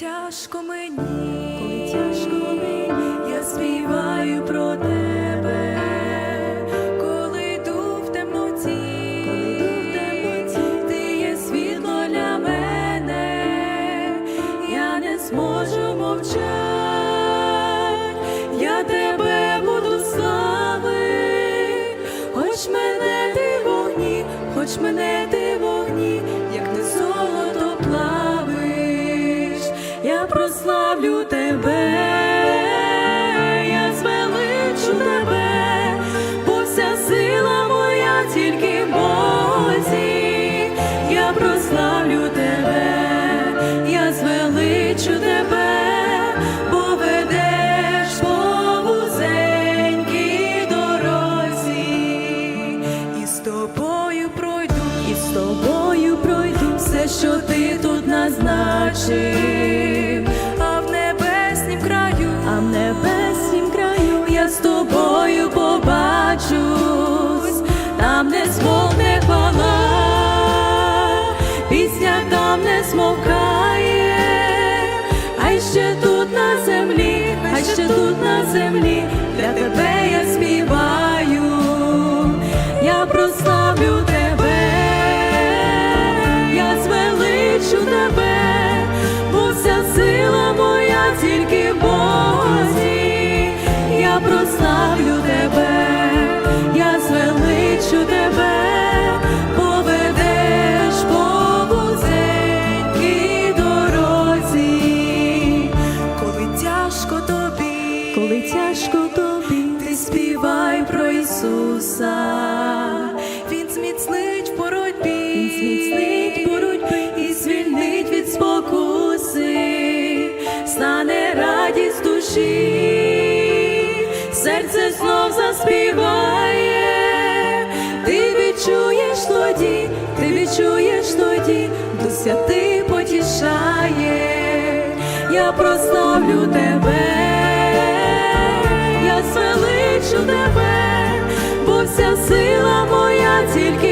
Тяжко мені, коли тяжко мені, я співаю про тебе, коли йду в темноті, коли ти є світло для мене, я не зможу мовчать, я тебе буду славити, хоч мене ти вогні, хоч мене ти вогні, як не золото тобою пройду, і з тобою пройду все, що ти тут назначив, а в небеснім краю, а в небеснім краю я з тобою побачусь, там не змовне хвала, пісня там не змовкає, а ще тут на землі, а ще тут на землі, для тебе тільки Бозі, я прославлю тебе, я звеличу тебе, поведеш по вузенькій дорозі, коли тяжко тобі, коли тяжко тобі, ти співай про Ісуса, душі, серце знов заспіває, ти відчуєш тоді, ти відчуєш тоді, Дух Святий потішає, я прославлю тебе, я звеличу тебе, бо вся сила моя тільки